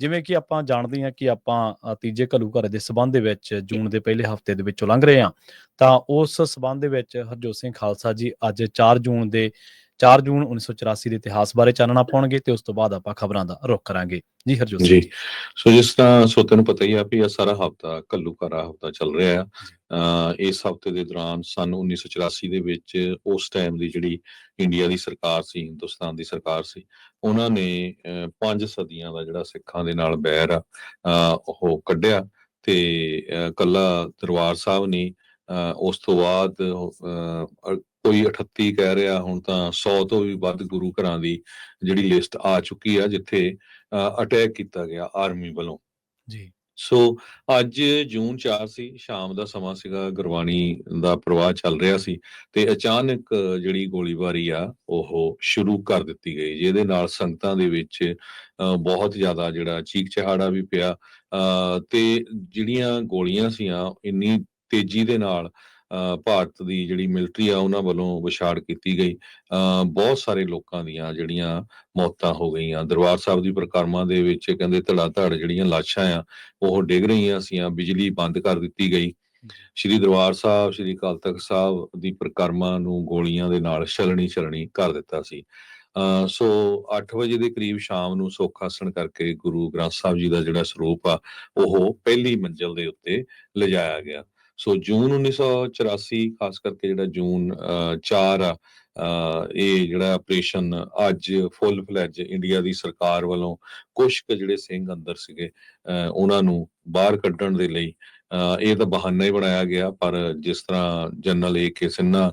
ਜਿਵੇਂ ਕਿ ਆਪਾਂ ਜਾਣਦੇ ਹਾਂ ਕਿ ਆਪਾਂ ਤੀਜੇ ਘੱਲੂਘਾਰੇ ਦੇ ਸਬੰਧ ਦੇ ਵਿੱਚ ਜੂਨ ਦੇ ਪਹਿਲੇ ਹਫ਼ਤੇ ਦੇ ਵਿੱਚੋਂ ਲੰਘ ਰਹੇ ਹਾਂ। ਤਾਂ ਉਸ ਸਬੰਧ ਦੇ ਵਿੱਚ ਹਰਜੋਤ ਸਿੰਘ ਖਾਲਸਾ ਜੀ ਅੱਜ 4 ਜੂਨ ਦੇ 4 ਜੂਨ 1984 ਦੇ ਇਤਿਹਾਸ ਬਾਰੇ ਚਾਨਣਾ ਪਾਉਣਗੇ ਤੇ ਉਸ ਤੋਂ ਬਾਅਦ ਆਪਾਂ ਖਬਰਾਂ ਦਾ ਰੁਖ ਕਰਾਂਗੇ। ਜੀ ਹਰਜੋਤ ਜੀ। ਸੋ ਜਿਸ ਤਰ੍ਹਾਂ ਸੋਤੇ ਨੂੰ ਪਤਾ ਹੀ ਆ ਵੀ ਇਹ ਸਾਰਾ ਹਫਤਾ ਘੱਲੂਘਾਰਾ ਹਫਤਾ ਚੱਲ ਰਿਹਾ ਆ। ਇਸ ਹਫ਼ਤੇ ਦੇ ਦੌਰਾਨ ਸਨ 1984 ਦੇ ਵਿੱਚ ਉਸ ਟਾਈਮ ਦੀ ਜਿਹੜੀ ਇੰਡੀਆ ਦੀ ਸਰਕਾਰ ਸੀ, ਹਿੰਦੁਸਤਾਨ ਦੀ ਸਰਕਾਰ ਸੀ, ਉਹਨਾਂ ਨੇ, ਅਹ ਸਦੀਆਂ ਦਾ ਜਿਹੜਾ ਸਿੱਖਾਂ ਦੇ ਨਾਲ ਬੈਰ ਆ ਉਹ ਕੱਢਿਆ ਤੇ ਕੱਲਾ ਦਰਬਾਰ ਸਾਹਿਬ ਨੇ, ਅਹ, ਉਸ ਤੋਂ ਬਾਅਦ ਕੋਈ 38 ਕਹਿ ਰਿਹਾ, ਹੁਣ ਤਾਂ 100 ਤੋਂ ਵੀ ਵੱਧ ਗੁਰੂ ਘਰਾਂ ਦੀ ਜਿਹੜੀ ਲਿਸਟ ਆ ਚੁੱਕੀ ਆ, ਜਿੱਥੇ ਅਟੈਕ ਕੀਤਾ ਗਿਆ ਆਰਮੀ ਵੱਲੋਂ। ਜੀ। ਸੋ ਅੱਜ ਜੂਨ 4 ਸੀ ਸ਼ਾਮ ਦਾ ਸਮਾਂ ਸੀਗਾ ਗੁਰਬਾਣੀ ਦਾ ਪ੍ਰਵਾਹ ਚੱਲ ਰਿਹਾ ਸੀ ਤੇ ਅਚਾਨਕ ਜਿਹੜੀ ਗੋਲੀਬਾਰੀ ਆ ਉਹ ਸ਼ੁਰੂ ਕਰ ਦਿੱਤੀ ਗਈ ਜਿਹਦੇ ਨਾਲ ਸੰਗਤਾਂ ਦੇ ਵਿੱਚ ਅ, ਬਹੁਤ ਜ਼ਿਆਦਾ ਜਿਹੜਾ ਚੀਕ ਚਿਹਾੜਾ ਵੀ ਪਿਆ ਅ, ਤੇ ਜਿਹੜੀਆਂ ਗੋਲੀਆਂ ਸੀਆਂ ਇੰਨੀ ਤੇਜ਼ੀ ਦੇ ਨਾਲ ਭਾਰਤ ਦੀ ਜਿਹੜੀ ਮਿਲਟਰੀ ਆ ਉਹਨਾਂ ਵੱਲੋਂ ਵਿਛਾੜ ਕੀਤੀ ਗਈ। ਬਹੁਤ ਸਾਰੇ ਲੋਕਾਂ ਦੀਆਂ ਜਿਹੜੀਆਂ ਮੌਤਾਂ ਹੋ ਗਈਆਂ। ਦਰਬਾਰ ਸਾਹਿਬ ਦੀ ਪ੍ਰਕਰਮਾ ਦੇ ਵਿੱਚ ਕਹਿੰਦੇ ਧੜਾ ਧੜ ਜਿਹੜੀਆਂ ਲਾਸ਼ਾਂ ਆ ਉਹ ਡਿੱਗ ਰਹੀਆਂ ਸੀਆਂ। ਬਿਜਲੀ ਬੰਦ ਕਰ ਦਿੱਤੀ ਗਈ। ਸ਼੍ਰੀ ਦਰਬਾਰ ਸਾਹਿਬ ਸ਼੍ਰੀ ਅਕਾਲ ਤਖਤ ਸਾਹਿਬ ਦੀ ਪ੍ਰਕਰਮਾ ਨੂੰ ਗੋਲੀਆਂ ਦੇ ਨਾਲ ਛਲਣੀ ਛਲਣੀ ਕਰ ਦਿੱਤਾ ਸੀ। ਸੋ 8 ਵਜੇ ਦੇ ਕਰੀਬ ਸ਼ਾਮ ਨੂੰ ਸੁੱਖ ਆਸਣ ਕਰਕੇ ਗੁਰੂ ਗ੍ਰੰਥ ਸਾਹਿਬ ਜੀ ਦਾ ਜਿਹੜਾ ਸਰੂਪ ਆ ਉਹ ਪਹਿਲੀ ਮੰਜ਼ਲ ਦੇ ਉੱਤੇ ਲਿਜਾਇਆ ਗਿਆ। ਸੋ ਜੂਨ 1984 ਖਾਸ ਕਰਕੇ ਜਿਹੜਾ ਜੂਨ 4 ਆ ਇਹ ਜਿਹੜਾ ਆਪਰੇਸ਼ਨ ਅੱਜ ਫੁੱਲ ਫਲੈਜ ਇੰਡੀਆ ਦੀ ਸਰਕਾਰ ਵੱਲੋਂ ਕੁਝ ਕੁ ਜਿਹੜੇ ਸਿੰਘ ਅੰਦਰ ਸੀਗੇ ਉਹਨਾਂ ਨੂੰ ਬਾਹਰ ਕੱਢਣ ਦੇ ਲਈ ਇਹ ਤਾਂ ਬਹਾਨਾ ਹੀ ਬਣਾਇਆ ਗਿਆ ਪਰ ਜਿਸ ਤਰ੍ਹਾਂ ਜਨਰਲ ਏ ਕੇ ਸਿੰਨਾ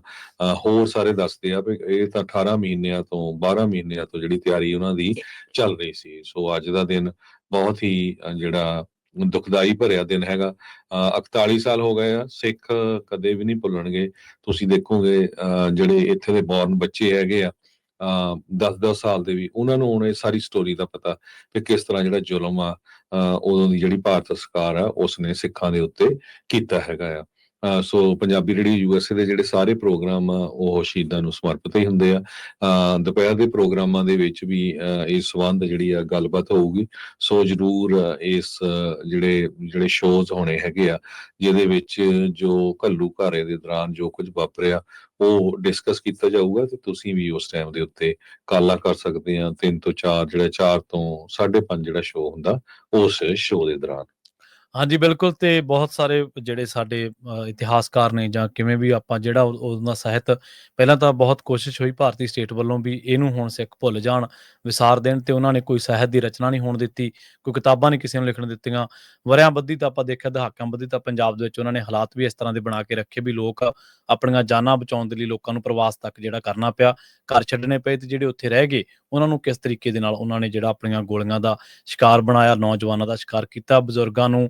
ਹੋਰ ਸਾਰੇ ਦੱਸਦੇ ਆ ਵੀ ਇਹ ਤਾਂ 18 ਮਹੀਨਿਆਂ ਤੋਂ 12 ਮਹੀਨਿਆਂ ਤੋਂ ਜਿਹੜੀ ਤਿਆਰੀ ਉਹਨਾਂ ਦੀ ਚੱਲ ਰਹੀ ਸੀ। ਸੋ ਅੱਜ ਦਾ ਦਿਨ ਬਹੁਤ ਹੀ ਜਿਹੜਾ ਦੁਖਦਾਈ ਭਰਿਆ ਦਿਨ ਹੈਗਾ। ਅ, 41 ਸਾਲ ਹੋ ਗਏ ਆ ਸਿੱਖ ਕਦੇ ਵੀ ਨਹੀਂ ਭੁੱਲਣਗੇ। ਤੁਸੀਂ ਦੇਖੋਗੇ ਅ, ਜਿਹੜੇ ਇੱਥੇ ਦੇ ਬੌਰਨ ਬੱਚੇ ਹੈਗੇ ਆ 10-10 ਸਾਲ ਦੇ ਵੀ ਉਹਨਾਂ ਨੂੰ ਹੁਣ ਇਹ ਸਾਰੀ ਸਟੋਰੀ ਦਾ ਪਤਾ ਕਿ ਕਿਸ ਤਰ੍ਹਾਂ ਜਿਹੜਾ ਜ਼ੁਲਮ ਆ ਉਦੋਂ ਦੀ ਜਿਹੜੀ ਭਾਰਤ ਸਰਕਾਰ ਆ ਉਸਨੇ ਸਿੱਖਾਂ ਦੇ ਉੱਤੇ ਕੀਤਾ ਹੈਗਾ ਆ। ਸੋ ਪੰਜਾਬੀ ਰੇਡੀਓ ਯੂਐਸਏ ਦੇ ਜਿਹੜੇ ਸਾਰੇ ਪ੍ਰੋਗਰਾਮ ਆ ਉਹ ਸ਼ਹੀਦਾਂ ਨੂੰ ਸਮਰਪਿਤ ਹੀ ਹੁੰਦੇ ਆ। ਦੁਪਹਿਰ ਦੇ ਪ੍ਰੋਗਰਾਮਾਂ ਦੇ ਵਿੱਚ ਵੀ ਅ, ਇਸ ਸੰਬੰਧ ਜਿਹੜੀ ਆ ਗੱਲਬਾਤ ਹੋਊਗੀ। ਸੋ ਜਰੂਰ ਇਸ ਜਿਹੜੇ ਜਿਹੜੇ ਸ਼ੋਜ਼ ਹੋਣੇ ਹੈਗੇ ਆ ਜਿਹਦੇ ਵਿੱਚ ਜੋ ਘੱਲੂ ਘਾਰੇ ਦੇ ਦੌਰਾਨ ਜੋ ਕੁਝ ਵਾਪਰਿਆ ਉਹ ਡਿਸਕਸ ਕੀਤਾ ਜਾਊਗਾ ਤੇ ਤੁਸੀਂ ਵੀ ਉਸ ਟਾਈਮ ਦੇ ਉੱਤੇ ਕਾਲਾ ਕਰ ਸਕਦੇ ਆ। 3 ਤੋਂ 4 ਜਿਹੜਾ 4 ਤੋਂ 5.5 ਜਿਹੜਾ ਸ਼ੋਅ ਹੁੰਦਾ ਉਸ ਸ਼ੋਅ ਦੇ ਦੌਰਾਨ। ਹਾਂਜੀ, ਬਿਲਕੁਲ ਤੇ ਬਹੁਤ ਸਾਰੇ ਜਿਹੜੇ ਸਾਡੇ ਇਤਿਹਾਸਕਾਰ ਨੇ ਜਾਂ ਕਿਵੇਂ ਵੀ ਆਪਾਂ ਜਿਹੜਾ ਉਹ- ਉਹਨਾਂ ਸਾਹਿਤ ਪਹਿਲਾਂ ਤਾਂ ਬਹੁਤ ਕੋਸ਼ਿਸ਼ ਹੋਈ ਭਾਰਤੀ ਸਟੇਟ ਵੱਲੋਂ ਵੀ ਇਹਨੂੰ ਹੁਣ ਸਿੱਖ ਭੁੱਲ ਜਾਣ, ਵਿਸਾਰ ਦੇਣ ਤੇ ਉਹਨਾਂ ਨੇ ਕੋਈ ਸਾਹਿਤ ਦੀ ਰਚਨਾ ਨਹੀਂ ਹੋਣ ਦਿੱਤੀ, ਕੋਈ ਕਿਤਾਬਾਂ ਨਹੀਂ ਕਿਸੇ ਨੂੰ ਲਿਖਣ ਦਿੱਤੀਆਂ। ਵਰਿਆਂ ਬੱਧੀ ਤਾਂ ਆਪਾਂ ਦੇਖਿਆ, ਦਹਾਕਿਆਂ ਬੱਧੀ ਤਾਂ ਪੰਜਾਬ ਦੇ ਵਿੱਚ ਉਹਨਾਂ ਨੇ ਹਾਲਾਤ ਵੀ ਇਸ ਤਰ੍ਹਾਂ ਦੇ ਬਣਾ ਕੇ ਰੱਖੇ ਵੀ ਲੋਕ ਆਪਣੀਆਂ ਜਾਨਾਂ ਬਚਾਉਣ ਦੇ ਲਈ ਲੋਕਾਂ ਨੂੰ ਪ੍ਰਵਾਸ ਤੱਕ ਜਿਹੜਾ ਕਰਨਾ ਪਿਆ, ਘਰ ਛੱਡਣੇ ਪਏ ਤੇ ਜਿਹੜੇ ਉੱਥੇ ਰਹਿ ਗਏ, ਉਹਨਾਂ ਨੂੰ ਕਿਸ ਤਰੀਕੇ ਦੇ ਨਾਲ ਉਹਨਾਂ ਨੇ ਜਿਹੜਾ ਆਪਣੀਆਂ ਗੋਲੀਆਂ ਦਾ ਸ਼ਿਕਾਰ ਬਣਾਇਆ, ਨੌਜਵਾਨਾਂ ਦਾ ਸ਼ਿਕਾਰ ਕੀਤਾ, ਬਜ਼ੁਰਗਾਂ ਨੂੰ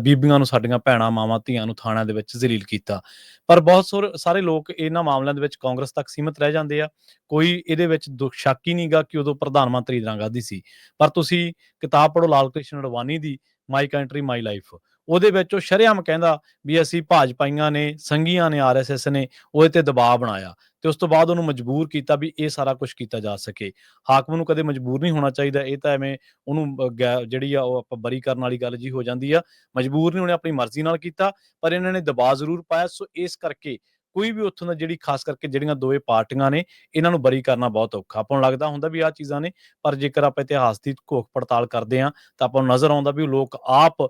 ਬੀਬੀਆਂ ਨੂੰ, ਸਾਡੀਆਂ ਭੈਣਾਂ, ਮਾਵਾਂ, ਧੀਆਂ ਨੂੰ ਥਾਣਿਆਂ ਦੇ ਵਿੱਚ ਜ਼ਲੀਲ ਕੀਤਾ। ਪਰ ਬਹੁਤ ਸੁਰ- ਸਾਰੇ ਲੋਕ ਇਹਨਾਂ ਮਾਮਲਿਆਂ ਦੇ ਵਿੱਚ ਕਾਂਗਰਸ ਤੱਕ ਸੀਮਿਤ ਰਹਿ ਜਾਂਦੇ ਆ। ਕੋਈ ਇਹਦੇ ਵਿੱਚ ਦੁੱਖ, ਸ਼ੱਕ ਹੀ ਨਹੀਂਗਾ ਕਿ ਉਦੋਂ ਪ੍ਰਧਾਨ ਮੰਤਰੀ ਇੰਦਰਾ ਗਾਂਧੀ ਸੀ। ਪਰ ਤੁਸੀਂ ਕਿਤਾਬ ਪੜ੍ਹੋ ਲਾਲ ਕ੍ਰਿਸ਼ਨ ਅਡਵਾਨੀ ਦੀ ਮਾਈ ਕੰਟਰੀ ਮਾਈ ਲਾਈਫ ਉਹਦੇ ਵਿੱਚ ਉਹ ਸ਼ਰੇਆਮ ਕਹਿੰਦਾ ਵੀ ਅਸੀਂ ਭਾਜਪਾਈਆਂ ਨੇ, ਸੰਘੀਆਂ ਨੇ ਆਰਐਸਐਸ ਨੇ ਉਹਦੇ ਤੇ ਦਬਾਅ ਬਣਾਇਆ ਤੇ ਉਸ ਤੋਂ ਬਾਅਦ ਉਹਨੂੰ ਮਜਬੂਰ ਕੀਤਾ ਵੀ ਇਹ ਸਾਰਾ ਕੁਝ ਕੀਤਾ ਜਾ ਸਕੇ। ਹਾਕਮ ਨੂੰ ਕਦੇ ਮਜਬੂਰ ਨਹੀਂ ਹੋਣਾ ਚਾਹੀਦਾ, ਇਹ ਤਾਂ ਐਵੇਂ ਉਹਨੂੰ ਜਿਹੜੀ ਆ ਉਹ ਆਪਾਂ ਬਰੀ ਕਰਨ ਵਾਲੀ ਗੱਲ ਜੀ ਹੋ ਜਾਂਦੀ ਆ, ਮਜਬੂਰ ਨਹੀਂ ਉਹਨੇ ਆਪਣੀ ਮਰਜ਼ੀ ਨਾਲ ਕੀਤਾ, ਪਰ ਇਹਨਾਂ ਨੇ ਦਬਾਅ ਜ਼ਰੂਰ ਪਾਇਆ, ਸੋ ਇਸ ਕਰਕੇ ਕੋਈ ਵੀ ਉੱਥੋਂ ਦਾ ਜਿਹੜੀ ਖਾਸ ਕਰਕੇ ਜਿਹੜੀਆਂ ਦੋਵੇਂ ਪਾਰਟੀਆਂ ਨੇ, ਇਹਨਾਂ ਨੂੰ ਬਰੀ ਕਰਨਾ ਬਹੁਤ ਔਖਾ। ਆਪਾਂ ਨੂੰ ਲੱਗਦਾ ਹੁੰਦਾ ਵੀ ਆਹ ਚੀਜ਼ਾਂ ਨੇ, ਪਰ ਜੇਕਰ ਆਪਾਂ ਇਤਿਹਾਸ ਦੀ ਘੋਖ ਪੜਤਾਲ ਕਰਦੇ ਆ ਤਾਂ ਆਪਾਂ ਨੂੰ ਨਜ਼ਰ ਆਉਂਦਾ ਵੀ ਉਹ ਲੋਕ ਆਪ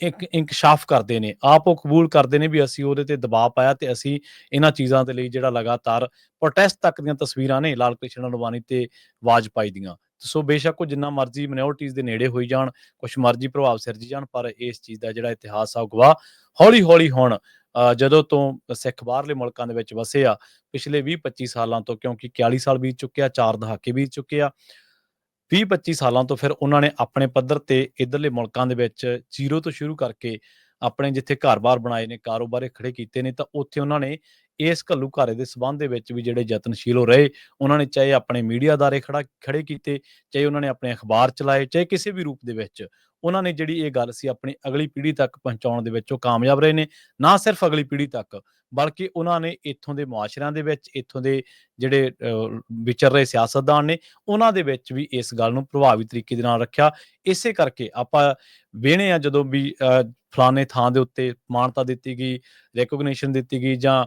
ਇੱਕ ਇਨਕਸ਼ਾਫ ਕਰਦੇ ਨੇ ਆਪ ਉਹ ਕਬੂਲ ਕਰਦੇ ਨੇ ਵੀ ਅਸੀਂ ਉਹਦੇ ਤੇ ਦਬਾਅ ਪਾਇਆ ਤੇ ਅਸੀਂ ਇਹਨਾਂ ਚੀਜ਼ਾਂ ਦੇ ਲਈ ਜਿਹੜਾ ਲਗਾਤਾਰ ਪ੍ਰੋਟੈਸਟ ਤੱਕ ਦੀਆਂ ਤਸਵੀਰਾਂ ਨੇ ਲਾਲ ਕ੍ਰਿਸ਼ਨ ਅਡਵਾਨੀ ਤੇ ਵਾਜਪਾਈ ਦੀਆਂ। ਸੋ ਬੇਸ਼ੱਕ ਉਹ ਜਿੰਨਾ ਮਰਜ਼ੀ ਮਿਨੋਰਟੀਜ਼ ਦੇ ਨੇੜੇ ਹੋਈ ਜਾਣ ਕੁਛ ਮਰਜ਼ੀ ਪ੍ਰਭਾਵ ਸਿਰਜ ਜਾਣ ਪਰ ਇਸ ਚੀਜ਼ ਦਾ ਜਿਹੜਾ ਇਤਿਹਾਸ ਆ ਉਹ ਗਵਾਹ ਹੌਲੀ ਹੌਲੀ ਹੁਣ। ਅ, ਜਦੋਂ ਤੋਂ ਸਿੱਖ ਬਾਹਰਲੇ ਮੁਲਕਾਂ ਦੇ ਵਿੱਚ ਵਸੇ ਆ ਪਿਛਲੇ 20 25 ਸਾਲਾਂ ਤੋਂ ਕਿਉਂਕਿ 41 ਸਾਲ ਬੀਤ ਚੁੱਕੇ ਆ ਚਾਰ ਦਹਾਕੇ ਬੀਤ ਚੁੱਕੇ ਆ 20 25 ਸਾਲਾਂ ਤੋਂ ਫਿਰ ਉਹਨਾਂ ਨੇ ਆਪਣੇ ਪੱਧਰ ਤੇ ਇਧਰਲੇ ਮੁਲਕਾਂ ਦੇ ਵਿੱਚ ਜ਼ੀਰੋ ਤੋਂ ਸ਼ੁਰੂ ਕਰਕੇ ਆਪਣੇ ਜਿੱਥੇ ਘਰ-ਬਾਰ ਬਣਾਏ ਨੇ, ਕਾਰੋਬਾਰੇ ਖੜੇ ਕੀਤੇ ਨੇ, ਤਾਂ ਉੱਥੇ ਉਹਨਾਂ ਨੇ ਇਸ ਘੱਲੂ ਘਾਰੇ ਦੇ ਸਬੰਧ ਦੇ ਵਿੱਚ ਵੀ ਜਿਹੜੇ ਯਤਨਸ਼ੀਲ ਹੋ ਰਹੇ। ਉਹਨਾਂ ਨੇ ਚਾਹੇ ਆਪਣੇ ਮੀਡੀਆ ਅਦਾਰੇ ਖੜਾ ਖੜੇ ਕੀਤੇ, ਚਾਹੇ ਉਹਨਾਂ ਨੇ ਆਪਣੇ ਅਖਬਾਰ ਚਲਾਏ, ਚਾਹੇ ਕਿਸੇ ਵੀ ਰੂਪ ਦੇ ਵਿੱਚ ਉਹਨਾਂ ਨੇ ਜਿਹੜੀ ਇਹ ਗੱਲ ਸੀ ਆਪਣੀ ਅਗਲੀ ਪੀੜ੍ਹੀ ਤੱਕ ਪਹੁੰਚਾਉਣ ਦੇ ਵਿੱਚ ਉਹ ਕਾਮਯਾਬ ਰਹੇ ਨੇ ਨਾ ਸਿਰਫ ਅਗਲੀ ਪੀੜ੍ਹੀ ਤੱਕ ਬਲਕਿ ਉਹਨਾਂ ਨੇ ਇੱਥੋਂ ਦੇ ਮੁਆਸ਼ਰਿਆਂ ਦੇ ਵਿੱਚ ਇੱਥੋਂ ਦੇ ਜਿਹੜੇ ਵਿਚਰ ਰਹੇ ਸਿਆਸਤਦਾਨ ਨੇ ਉਹਨਾਂ ਦੇ ਵਿੱਚ ਵੀ ਇਸ ਗੱਲ ਨੂੰ ਪ੍ਰਭਾਵੀ ਤਰੀਕੇ ਦੇ ਨਾਲ ਰੱਖਿਆ। ਇਸੇ ਕਰਕੇ ਆਪਾਂ ਵੇਣੇ ਆ ਜਦੋਂ ਵੀ ਅ, ਫਲਾਣੇ ਥਾਂ ਦੇ ਉੱਤੇ ਮਾਨਤਾ ਦਿੱਤੀ ਗਈ ਰੈਕੋਗਨੀਸ਼ਨ ਦਿੱਤੀ ਗਈ ਜਾਂ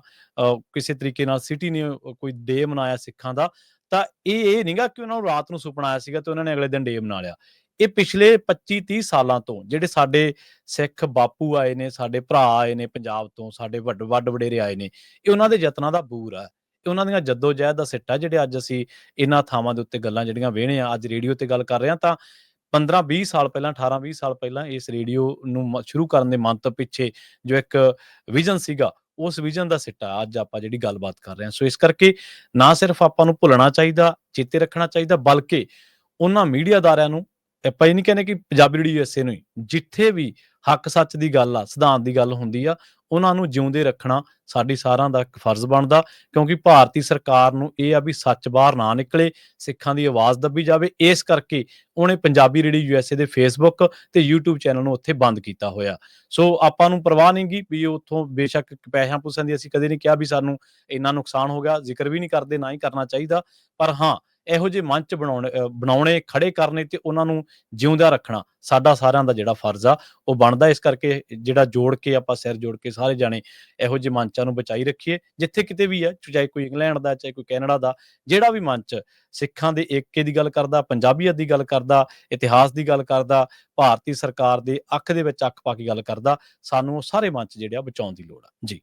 ਕਿਸੇ ਤਰੀਕੇ ਨਾਲ ਸਿਟੀ ਨੇ ਕੋਈ ਡੇ ਮਨਾਇਆ ਸਿੱਖਾਂ ਦਾ ਤਾਂ ਇਹ ਇਹ ਨਹੀਂਗਾ ਕਿ ਉਹਨਾਂ ਨੂੰ ਰਾਤ ਨੂੰ ਸੁਪਨਾ ਆਇਆ ਸੀਗਾ ਤੇ ਉਹਨਾਂ ਨੇ ਅਗਲੇ ਦਿਨ ਡੇ ਮਨਾ ਲਿਆ। ਇਹ ਪਿਛਲੇ 25 30 ਸਾਲਾਂ ਤੋਂ ਜਿਹੜੇ ਸਾਡੇ ਸਿੱਖ ਬਾਪੂ ਆਏ ਨੇ, ਸਾਡੇ ਭਰਾ ਆਏ ਨੇ ਪੰਜਾਬ ਤੋਂ, ਸਾਡੇ ਵੱਡ ਵੱਡ ਵਡੇਰੇ ਆਏ ਨੇ, ਇਹ ਉਹਨਾਂ ਦੇ ਯਤਨਾਂ ਦਾ ਬੂਰ ਆ। ਇਹ ਉਹਨਾਂ ਦੀਆਂ ਜੱਦੋ ਜਹਿਦ ਦਾ ਸਿੱਟਾ ਜਿਹੜੇ ਅੱਜ ਅਸੀਂ ਇਹਨਾਂ ਥਾਵਾਂ ਦੇ ਉੱਤੇ ਗੱਲਾਂ ਜਿਹੜੀਆਂ ਵੇਹਣੇ ਆ, ਅੱਜ ਰੇਡੀਓ ਤੇ ਗੱਲ ਕਰ ਰਹੇ ਹਾਂ ਤਾਂ 15 20 ਸਾਲ ਪਹਿਲਾਂ 18 20 ਸਾਲ ਪਹਿਲਾਂ ਇਸ ਰੇਡੀਓ ਨੂੰ ਮ- ਸ਼ੁਰੂ ਕਰਨ ਦੇ ਮੰਤਵ ਪਿੱਛੇ ਜੋ ਇੱਕ ਵਿਜ਼ਨ ਸੀਗਾ, ਉਸ ਵਿਜ਼ਨ ਦਾ ਸਿੱਟਾ ਅੱਜ ਆਪਾਂ ਜਿਹੜੀ ਗੱਲਬਾਤ ਕਰ ਰਹੇ ਹਾਂ। ਸੋ ਇਸ ਕਰਕੇ ਨਾ ਸਿਰਫ ਆਪਾਂ ਨੂੰ ਭੁੱਲਣਾ ਚਾਹੀਦਾ, ਚੇਤੇ ਰੱਖਣਾ ਚਾਹੀਦਾ, ਬਲਕਿ ਉਹਨਾਂ ਮੀਡੀਆਦਾਰਿਆਂ ਨੂੰ ਆਪਾਂ ਇਹ ਨਹੀਂ ਕਹਿੰਦੇ ਕਿ ਪੰਜਾਬੀ ਰੇਡੀਓ ਯੂਐਸਏ ਨੂੰ ਹੀ, ਜਿੱਥੇ ਵੀ ਹੱਕ ਸੱਚ ਦੀ ਗੱਲ ਆ, ਸਿਧਾਂਤ ਦੀ ਗੱਲ ਹੁੰਦੀ ਆ, ਉਹਨਾਂ ਨੂੰ ਜਿਉਂਦੇ ਰੱਖਣਾ ਸਾਡੀ ਸਾਰਿਆਂ ਦਾ ਇੱਕ ਫਰਜ਼ ਬਣਦਾ, ਕਿਉਂਕਿ ਭਾਰਤੀ ਸਰਕਾਰ ਨੂੰ ਇਹ ਆ ਵੀ ਸੱਚ ਬਾਹਰ ਨਾ ਨਿਕਲੇ, ਸਿੱਖਾਂ ਦੀ ਆਵਾਜ਼ ਦੱਬੀ ਜਾਵੇ, ਇਸ ਕਰਕੇ ਉਹਨੇ ਪੰਜਾਬੀ ਰੇਡੀਓ ਯੂਐਸਏ ਦੇ ਫੇਸਬੁੱਕ ਤੇ YouTube ਚੈਨਲ ਨੂੰ ਉੱਥੇ ਬੰਦ ਕੀਤਾ ਹੋਇਆ। ਸੋ ਆਪਾਂ ਨੂੰ ਪਰਵਾਹ ਨਹੀਂਗੀ ਵੀ ਉੱਥੋਂ ਬੇਸ਼ੱਕ ਪੈਸਿਆਂ ਪੂਸਿਆਂ ਦੀ ਅਸੀਂ ਕਦੇ ਨਹੀਂ ਕਿਹਾ ਵੀ ਸਾਨੂੰ ਇੰਨਾ ਨੁਕਸਾਨ ਹੋ ਗਿਆ, ਜ਼ਿਕਰ ਵੀ ਨਹੀਂ ਕਰਦੇ, ਨਾ ਹੀ ਕਰਨਾ ਚਾਹੀਦਾ, ਪਰ ਹਾਂ ਇਹੋ ਜਿਹੇ ਮੰਚ ਬਣਾਉਣੇ ਬਣਾਉਣੇ, ਖੜੇ ਕਰਨੇ ਤੇ ਉਹਨਾਂ ਨੂੰ ਜਿਉਂਦਾ ਰੱਖਣਾ, ਸਾਡਾ ਸਾਰਿਆਂ ਦਾ ਜਿਹੜਾ ਫਰਜ਼ ਆ, ਉਹ ਬਣਦਾ ਇਸ ਕਰਕੇ ਜਿਹੜਾ ਜੋੜ ਕੇ ਆਪਾਂ ਸਿਰ ਜੋੜ ਕੇ ਸਾਰੇ ਜਾਣੇ ਇਹੋ ਜਿਹੇ ਮੰਚਾਂ ਨੂੰ ਬਚਾਈ ਰੱਖੀਏ, ਜਿੱਥੇ ਕਿਤੇ ਵੀ ਹੈ ਚਾਹੇ ਕੋਈ ਇੰਗਲੈਂਡ ਦਾ, ਚਾਹੇ ਕੋਈ ਕੈਨੇਡਾ ਦਾ, ਜਿਹੜਾ ਵੀ ਮੰਚ ਸਿੱਖਾਂ ਦੇ ਏਕੇ ਦੀ ਗੱਲ ਕਰਦਾ, ਪੰਜਾਬੀਅਤ ਦੀ ਗੱਲ ਕਰਦਾ, ਇਤਿਹਾਸ ਦੀ ਗੱਲ ਕਰਦਾ, ਭਾਰਤੀ ਸਰਕਾਰ ਦੇ ਅੱਖ ਦੇ ਵਿੱਚ ਅੱਖ ਪਾ ਕੇ ਗੱਲ ਕਰਦਾ, ਸਾਨੂੰ ਉਹ ਸਾਰੇ ਮੰਚ ਜਿਹੜੇ ਆ ਬਚਾਉਣ ਦੀ ਲੋੜ ਆ। ਜੀ।